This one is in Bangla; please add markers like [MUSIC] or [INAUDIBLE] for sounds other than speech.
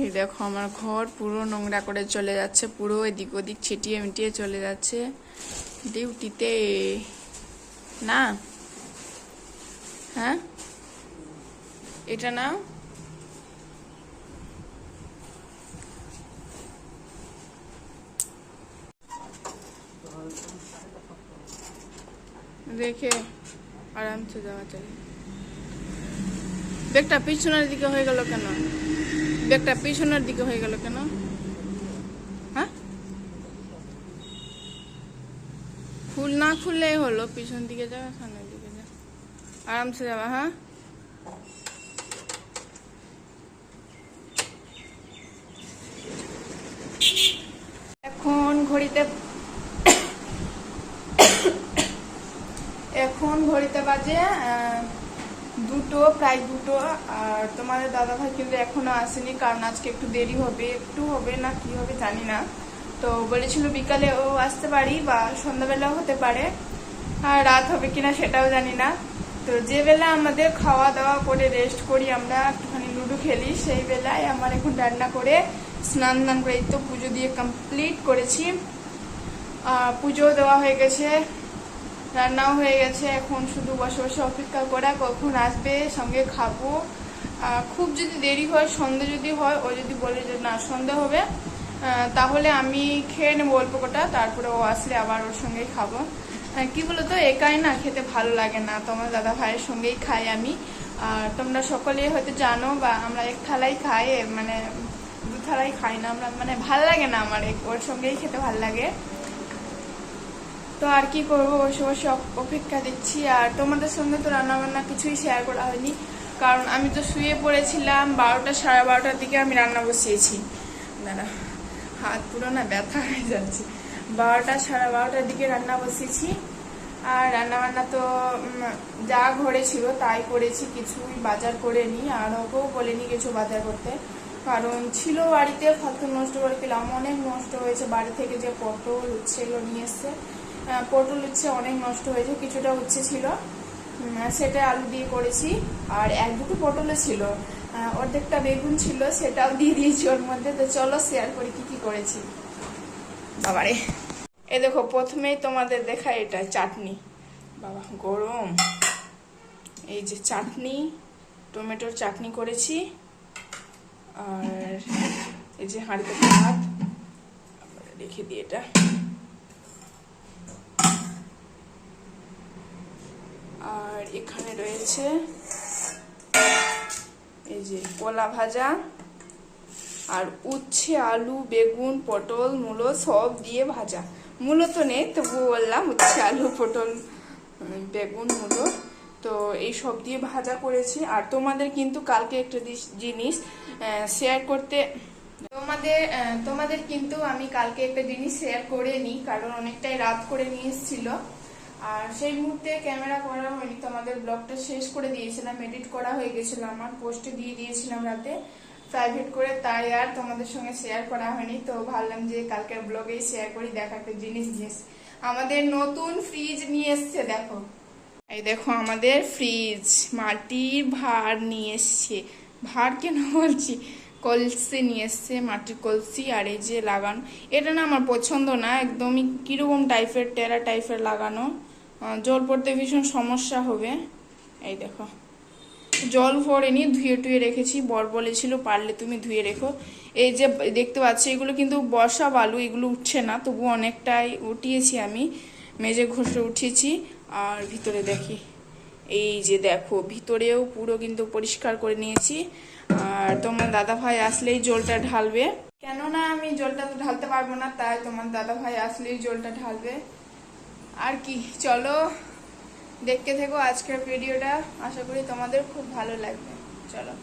এই দেখো আমার ঘর পুরো নোংরা করে চলে যাচ্ছে, পুরো এদিক ওদিক ছিটিয়ে মিটিয়ে চলে যাচ্ছে। ডিউটিতে না? হ্যাঁ? এটা না দেখে আরামসে যাওয়া চাই ব্যাগটা পিছনের দিকে হয়ে গেল কেন? ব্যাগটা পিছনের দিকে হয়ে গেল কেন? হ্যাঁ? ফুল না খুললেই হলো পিছন দিকে যাওয়া সামনের দিকে যা। আরামসে যাওয়া হ্যাঁ? এখন ঘড়িতে [COUGHS] এখন ঘড়িতে বাজে আহ, দুটো, প্রায় দুটো। আর তোমাদের দাদা ভাই কিন্তু এখনও আসেনি, কারণ আজকে একটু দেরি হবে। একটু হবে না, কি হবে জানি না। তো বলেছিল বিকালে ও আসতে পারি বা সন্ধ্যাবেলাও হতে পারে। আর রাত হবে কিনা সেটাও জানি না। তো যে বেলা আমাদের খাওয়া দাওয়া করে রেস্ট করি আমরা, একটুখানি লুডো খেলি, সেই বেলায় আমার এখন রান্না করে স্নান দান করে তো পুজো দিয়ে কমপ্লিট করেছি। পুজো দেওয়া হয়ে গেছে। রান্নাও হয়ে গেছে, এখন শুধু বসে বসে অপেক্ষা করা কখন আসবে, সঙ্গে খাব। খুব যদি দেরি হয়, সন্ধে যদি হয়, ও যদি বলে যে না, সন্ধে হবে তাহলে আমি খেয়ে নেব অল্প কটা, তারপরে ও আসলে আবার ওর সঙ্গেই খাব। কি বলতো, একাই না খেতে ভালো লাগে না, তোমার দাদা ভাইয়ের সঙ্গেই খাই আমি। আর তোমরা সকলেই হয়তো জানো বা আমরা এক থালাই খাই মানে দু থালাই খাই না, আমরা মানে ভালো লাগে না আমার ওর সঙ্গেই খেতে ভালো লাগে। তো আর কি করব? বসে বসে অপেক্ষা দিচ্ছি। আর তোমাদের সঙ্গে তো রান্না বান্না কিছুই শেয়ার করা হয়নি। কারণ আমি তো শুয়ে পড়েছিলাম বারোটা, সাড়ে বারোটার দিকে আমি রান্না বসিয়েছি। দাঁড়া, হাত পুরো না ব্যথা হয়ে যাচ্ছে। বারোটা, সাড়ে বারোটার দিকে রান্না বসিয়েছি। আর রান্না বান্না তো যা ঘরে ছিল তাই করেছি। কিছুই বাজার করে নি আর ওকেও বলিনি কিছু বাজার করতে। কারণ ছিল বাড়িতে ফালতু নষ্ট করে দিলাম। অনেক নষ্ট হয়েছে। বাড়ি থেকে যে পটল, উচ্ছে এগুলো নিয়ে এসছে। পটল উচ্ছে অনেক নষ্ট হয়েছে, কিছুটা উচ্ছে ছিল। সেটা আলু দিয়ে করেছি, আর এক দুটো পটলে ছিল। অর্ধেকটা বেগুন ছিল, সেটাও দিয়ে দিয়েছি ওর মধ্যে। তো চলো শেয়ার করি কি কি করেছি। বাবারে। এ দেখো, প্রথমেই তোমাদের দেখা এটা চাটনি। বাবা, গরম। এই যে চাটনি, টমেটোর চাটনি করেছি, আর এই যে হাঁড়িতে ভাত। রেখে দিই এটা। আর এখানে রয়েছে এই যে কলা ভাজা আর উচ্ছে, আলু, বেগুন, পটল, মূলো সব দিয়ে ভাজা। মূলো তো নেই তবু বললাম উচ্ছে, আলু, পটল, বেগুন, মূলো। তো এই সব দিয়ে ভাজা করেছি। আর তোমাদের কিন্তু কালকে একটা জিনিস শেয়ার করতে তোমাদের তোমাদের কিন্তু আমি কালকে একটা জিনিস শেয়ার করে নিই, কারণ অনেকটাই রাত করে নিয়ে এসেছিল। আর সেই মুহূর্তে ক্যামেরা করা হয়নি তোমাদের ব্লগটা শেষ করে দিয়েছিলাম এডিট করা হয়ে গেছিল আমার পোস্টে দিয়ে দিয়েছিলাম রাতে। প্রাইভেট করে তাই আর তোমাদের সঙ্গে শেয়ার করা হয়নি, তো ভাবলাম যে কালকের ব্লগেই শেয়ার করি, দেখা একটা জিনিস জিনিস। আমাদের নতুন ফ্রিজ নিয়ে এসছে, দেখো। এই দেখো আমাদের ফ্রিজ মাটির ভার নিয়ে এসছে। ভার কেন বলছি? কলসি নিয়ে এসছে, মাটির কলসি আর এই যে লাগানো। এটা না আমার পছন্দ না, একদমই কীরকম টাইপের টেরা টাইপের লাগানো। জল পড়তে ভীষণ সমস্যা হবে। এই দেখো। জল ভরেনি, ধুয়ে টুয়ে রেখেছি। বর বলেছিল, পারলে তুমি ধুয়ে রেখো। এই যে দেখতে পাচ্ছি, এগুলো কিন্তু বর্ষা বালু, এগুলো উঠছে না। তবু অনেকটাই উঠিয়েছি আমি। মেজে ঘষে উঠিয়েছি। আর ভিতরে দেখি, এই যে দেখো, ভিতরেও পুরো কিন্তু পরিষ্কার করে নিয়েছি। আর তোমার দাদা ভাই আসলেই জলটা ঢালবে। কেননা আমি জলটা তো ঢালতে পারব না, তাই তোমার দাদা ভাই আসলেই জলটা ঢালবে। আর কি চলো দেখতে থেকো আজকের ভিডিওটা আশা করি তোমাদের খুব ভালো লাগবে। চলো।